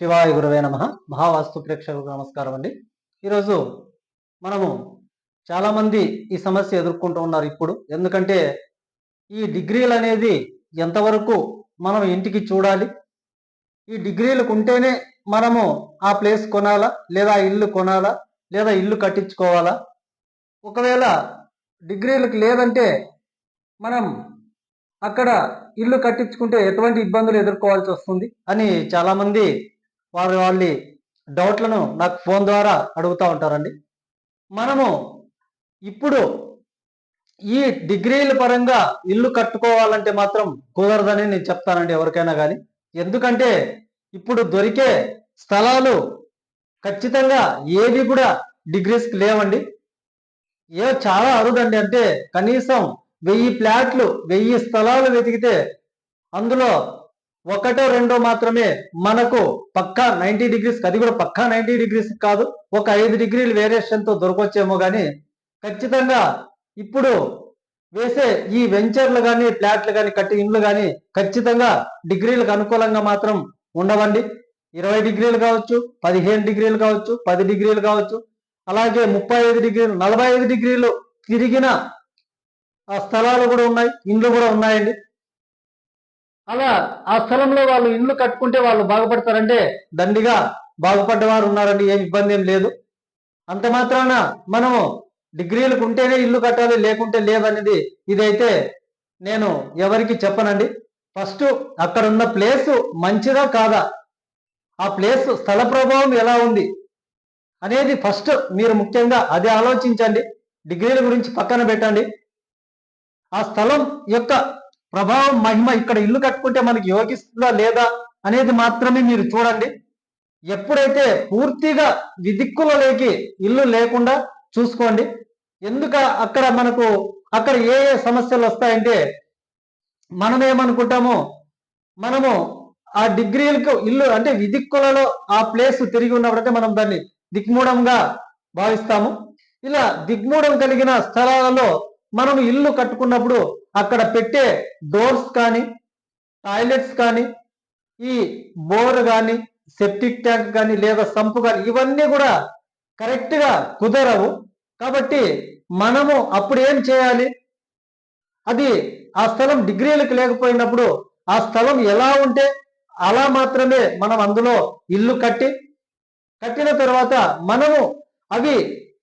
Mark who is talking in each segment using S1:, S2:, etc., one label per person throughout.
S1: శివాయ గురువే నమ. మహావాస్తు ప్రేక్షకులకు నమస్కారం అండి. ఈరోజు మనము చాలామంది ఈ సమస్య ఎదుర్కొంటూ ఉన్నారు ఇప్పుడు. ఎందుకంటే ఈ డిగ్రీలు అనేది ఎంతవరకు మనం ఇంటికి చూడాలి? ఈ డిగ్రీలకు ఉంటేనే మనము ఆ ప్లేస్ కొనాలా? లేదా ఇల్లు కొనాలా? లేదా ఇల్లు కట్టించుకోవాలా? ఒకవేళ డిగ్రీలకు లేదంటే మనం అక్కడ ఇల్లు కట్టించుకుంటే ఎటువంటి ఇబ్బందులు ఎదుర్కోవాల్సి వస్తుంది అని చాలామంది వారి వాళ్ళ డౌట్లను నాకు ఫోన్ ద్వారా అడుగుతూ ఉంటారండి. మనము ఇప్పుడు ఈ డిగ్రీల పరంగా ఇల్లు కట్టుకోవాలంటే మాత్రం కుదరదని నేను చెప్తానండి ఎవరికైనా కానీ ఎందుకంటే ఇప్పుడు దొరికే స్థలాలు ఖచ్చితంగా ఏవి కూడా డిగ్రీస్కి లేవండి. ఏ చాలా అరుదండి అంటే కనీసం వెయ్యి ప్లాట్లు వెయ్యి స్థలాలు వెతికితే అందులో ఒకటో రెండో మాత్రమే మనకు పక్కా నైన్టీ డిగ్రీస్ అది కూడా పక్కా నైన్టీ డిగ్రీస్ కాదు. ఒక ఐదు డిగ్రీలు వేరియేషన్తో దొరకొచ్చేమో కానీ ఖచ్చితంగా ఇప్పుడు వేసే ఈ వెంచర్లు కానీ ఫ్లాట్లు కానీ కట్టి ఇండ్లు కానీ ఖచ్చితంగా డిగ్రీలకు అనుకూలంగా మాత్రం ఉండవండి. ఇరవై డిగ్రీలు కావచ్చు పదిహేను డిగ్రీలు కావచ్చు పది డిగ్రీలు కావచ్చు అలాగే ముప్పై ఐదు డిగ్రీలు నలభై ఐదు డిగ్రీలు తిరిగిన స్థలాలు కూడా ఉన్నాయి ఇండ్లు కూడా ఉన్నాయండి. అలా ఆ స్థలంలో వాళ్ళు ఇండ్లు కట్టుకుంటే వాళ్ళు బాగుపడతారంటే దండిగా బాగుపడ్డవారు ఉన్నారండి ఏం ఇబ్బంది ఏం లేదు. అంత మాత్రాన మనము డిగ్రీలకు ఉంటేనే ఇల్లు కట్టాలి లేకుంటే లేదనేది ఇదైతే నేను ఎవరికి చెప్పనండి. ఫస్ట్ అక్కడ ఉన్న ప్లేస్ మంచిదా కాదా? ఆ ప్లేస్ స్థల ప్రభావం ఎలా ఉంది? అనేది ఫస్ట్ మీరు ముఖ్యంగా అదే ఆలోచించండి. డిగ్రీల గురించి పక్కన పెట్టండి. ఆ స్థలం యొక్క ప్రభావం మహిమ ఇక్కడ ఇల్లు కట్టుకుంటే మనకి యోగిస్తుందా లేదా అనేది మాత్రమే మీరు చూడండి. ఎప్పుడైతే పూర్తిగా విదిక్కులలోకి ఇల్లు లేకుండా చూసుకోండి. ఎందుక అక్కడ మనకు అక్కడ ఏ ఏ సమస్యలు వస్తాయంటే మనం ఏమనుకుంటాము మనము ఆ డిగ్రీలకు ఇల్లు అంటే విదిక్కులలో ఆ ప్లేస్ తిరిగి ఉన్నప్పుడైతే మనం దాన్ని దిగ్మూఢంగా భావిస్తాము. ఇలా దిగ్మూఢం కలిగిన స్థలాలలో మనం ఇల్లు కట్టుకున్నప్పుడు అక్కడ పెట్టే డోర్స్ కానీ టాయిలెట్స్ కానీ ఈ బోర్ కానీ సెప్టిక్ ట్యాంక్ కానీ లేదా సంపు కానీ ఇవన్నీ కూడా కరెక్ట్గా కుదరవు. కాబట్టి మనము అప్పుడు ఏం చేయాలి? అది ఆ స్థలం డిగ్రీలకు లేకపోయినప్పుడు ఆ స్థలం ఎలా ఉంటే అలా మాత్రమే మనం అందులో ఇల్లు కట్టి కట్టిన తర్వాత మనము అవి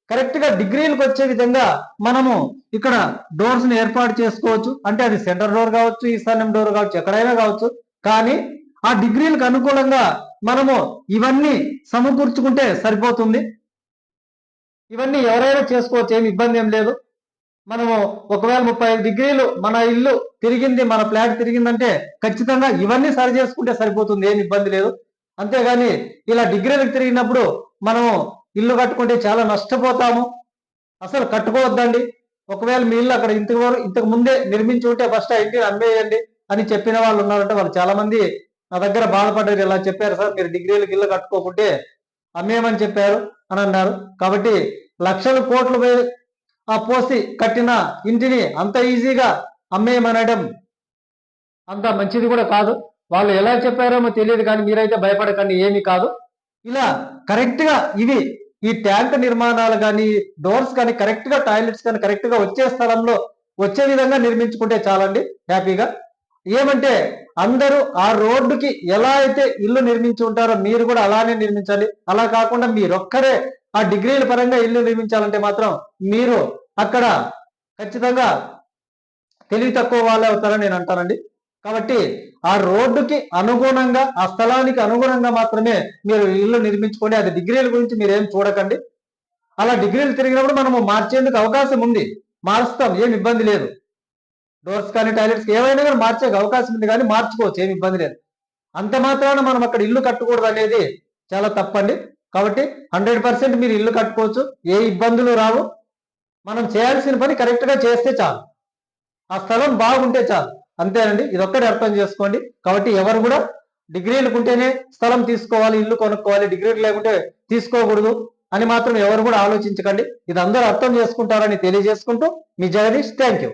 S1: కరెక్ట్గా డిగ్రీలకు వచ్చే విధంగా మనము ఇక్కడ డోర్స్ని ఏర్పాటు చేసుకోవచ్చు. అంటే అది సెంటర్ డోర్ కావచ్చు ఈశాన్యం డోర్ కావచ్చు ఎక్కడైనా కావచ్చు. కానీ ఆ డిగ్రీలకు అనుకూలంగా మనము ఇవన్నీ సమకూర్చుకుంటే సరిపోతుంది. ఇవన్నీ ఎవరైనా చేసుకోవచ్చు ఏమి ఇబ్బంది ఏం లేదు. మనము ఒకవేళ ముప్పై ఐదు డిగ్రీలు మన ఇల్లు తిరిగింది మన ఫ్లాట్ తిరిగిందంటే ఖచ్చితంగా ఇవన్నీ సరి చేసుకుంటే సరిపోతుంది ఏమి ఇబ్బంది లేదు. అంతేగాని ఇలా డిగ్రీలకు తిరిగినప్పుడు మనము ఇల్లు కట్టుకుంటే చాలా నష్టపోతాము. అసలు కట్టుకోవద్దండి. ఒకవేళ మీ ఇల్లు అక్కడ ఇంతకు వరకు ఇంతకు ముందే నిర్మించి ఉంటే ఫస్ట్ ఆ ఇంటిని అమ్మేయండి అని చెప్పిన వాళ్ళు ఉన్నారంటే వాళ్ళు చాలా మంది నా దగ్గర బాధపడ్డారు. ఇలా చెప్పారు సార్ మీరు డిగ్రీలకు ఇల్లు కట్టుకోకుంటే అమ్మేయమని చెప్పారు అని అన్నారు. కాబట్టి లక్షల కోట్లు ఆ పోసి కట్టిన ఇంటిని అంత ఈజీగా అమ్మేయమనడం అంత మంచిది కూడా కాదు. వాళ్ళు ఎలా చెప్పారేమో తెలియదు కానీ మీరైతే భయపడకండి ఏమీ కాదు. ఇలా కరెక్ట్గా ఇవి ఈ ట్యాంక్ నిర్మాణాలు కానీ డోర్స్ కానీ కరెక్ట్గా టాయిలెట్స్ కానీ కరెక్ట్గా వచ్చే స్థలంలో వచ్చే విధంగా నిర్మించుకుంటే చాలండి హ్యాపీగా. ఏమంటే అందరూ ఆ రోడ్డుకి ఎలా అయితే ఇల్లు నిర్మించి ఉంటారో మీరు కూడా అలానే నిర్మించాలి. అలా కాకుండా మీరొక్కరే ఆ డిగ్రీల పరంగా ఇల్లు నిర్మించాలంటే మాత్రం మీరు అక్కడ ఖచ్చితంగా తెలివి తక్కువ వాళ్ళే అవుతారని నేను అంటానండి. కాబట్టి ఆ రోడ్డుకి అనుగుణంగా ఆ స్థలానికి అనుగుణంగా మాత్రమే మీరు ఇల్లు నిర్మించుకోండి అది డిగ్రీల గురించి మీరు ఏం చూడకండి. అలా డిగ్రీలు తిరిగినప్పుడు మనము మార్చేందుకు అవకాశం ఉంది. మారుస్తాం ఏం ఇబ్బంది లేదు. డోర్స్ కానీ టాయిలెట్స్ ఏమైనా కానీ మార్చే అవకాశం ఉంది కానీ మార్చుకోవచ్చు ఏమి ఇబ్బంది లేదు. అంత మాత్రాన మనం అక్కడ ఇల్లు కట్టకూడదు అనేది చాలా తప్పండి. కాబట్టి హండ్రెడ్ పర్సెంట్ మీరు ఇల్లు కట్టుకోవచ్చు ఏ ఇబ్బందులు రావు. మనం చేయాల్సిన పని కరెక్ట్గా చేస్తే చాలు. ఆ స్థలం బాగుంటే చాలు. అంతేనండి. ఇదొక్కటి అర్థం చేసుకోండి. కాబట్టి ఎవరు కూడా డిగ్రీలు ఉంటేనే స్థలం తీసుకోవాలి ఇల్లు కొనుక్కోవాలి డిగ్రీలు లేకుంటే తీసుకోకూడదు అని మాత్రం ఎవరు కూడా ఆలోచించకండి. ఇది అందరూ అర్థం చేసుకుంటారని తెలియజేసుకుంటూ మీ జగదీష్ థ్యాంక్ యూ